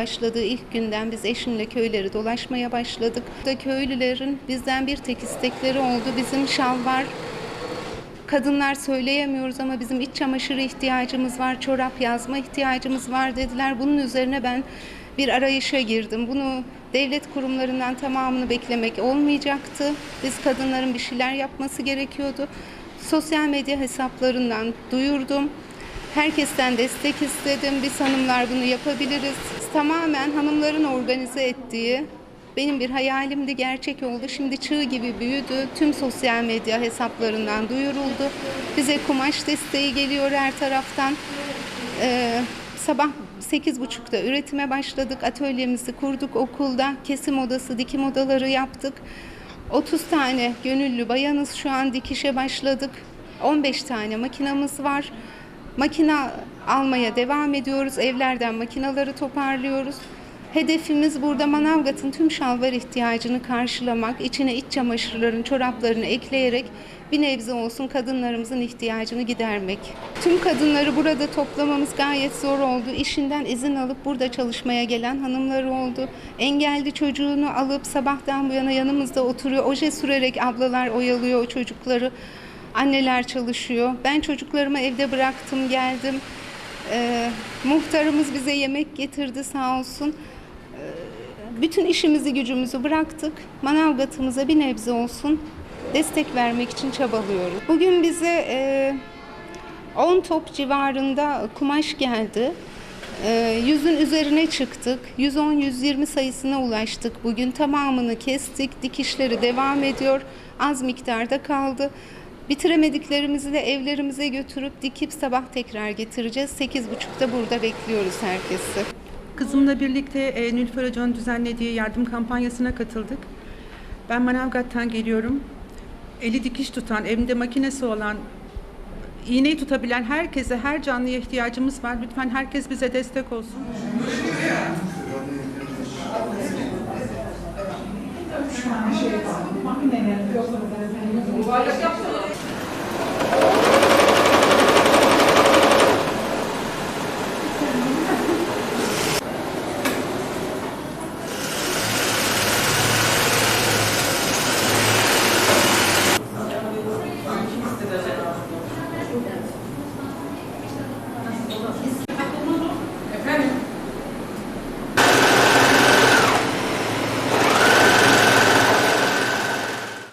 başladığı ilk günden biz eşimle köyleri dolaşmaya başladık. Da köylülerin bizden bir tek istekleri oldu. Bizim şalvar, kadınlar söyleyemiyoruz ama bizim iç çamaşırı ihtiyacımız var, çorap yazma ihtiyacımız var dediler. Bunun üzerine ben bir arayışa girdim. Bunu devlet kurumlarından tamamını beklemek olmayacaktı. Biz kadınların bir şeyler yapması gerekiyordu. Sosyal medya hesaplarından duyurdum. Herkesten destek istedim. Biz hanımlar bunu yapabiliriz. Tamamen hanımların organize ettiği benim bir hayalimdi gerçek oldu. Şimdi çığ gibi büyüdü. Tüm sosyal medya hesaplarından duyuruldu. Bize kumaş desteği geliyor her taraftan. Ee, sabah 8.30'da üretime başladık. Atölyemizi kurduk okulda. Kesim odası, dikim odaları yaptık. 30 tane gönüllü bayanız şu an dikişe başladık. 15 tane makinamız var. Makina almaya devam ediyoruz. Evlerden makinaları toparlıyoruz. Hedefimiz burada Manavgat'ın tüm şalvar ihtiyacını karşılamak, içine iç çamaşırların, çoraplarını ekleyerek bir nebze olsun kadınlarımızın ihtiyacını gidermek. Tüm kadınları burada toplamamız gayet zor oldu. İşinden izin alıp burada çalışmaya gelen hanımlar oldu. Engelli çocuğunu alıp sabahtan bu yana yanımızda oturuyor. Oje sürerek ablalar oyalıyor o çocukları. Anneler çalışıyor. Ben çocuklarımı evde bıraktım, geldim. Ee, muhtarımız bize yemek getirdi sağ olsun. Ee, bütün işimizi gücümüzü bıraktık. Manavgat'ımıza bir nebze olsun destek vermek için çabalıyoruz. Bugün bize e, 10 top civarında kumaş geldi. E, yüzün üzerine çıktık. 110-120 sayısına ulaştık bugün. Tamamını kestik. Dikişleri devam ediyor. Az miktarda kaldı. Bitiremediklerimizi de evlerimize götürüp dikip sabah tekrar getireceğiz. 8.30'da burada bekliyoruz herkesi. Kızımla birlikte e, Nilüfer Hoca'nın düzenlediği yardım kampanyasına katıldık. Ben Manavgat'tan geliyorum. Eli dikiş tutan, evinde makinesi olan, iğneyi tutabilen herkese, her canlıya ihtiyacımız var. Lütfen herkes bize destek olsun. Makineler yok.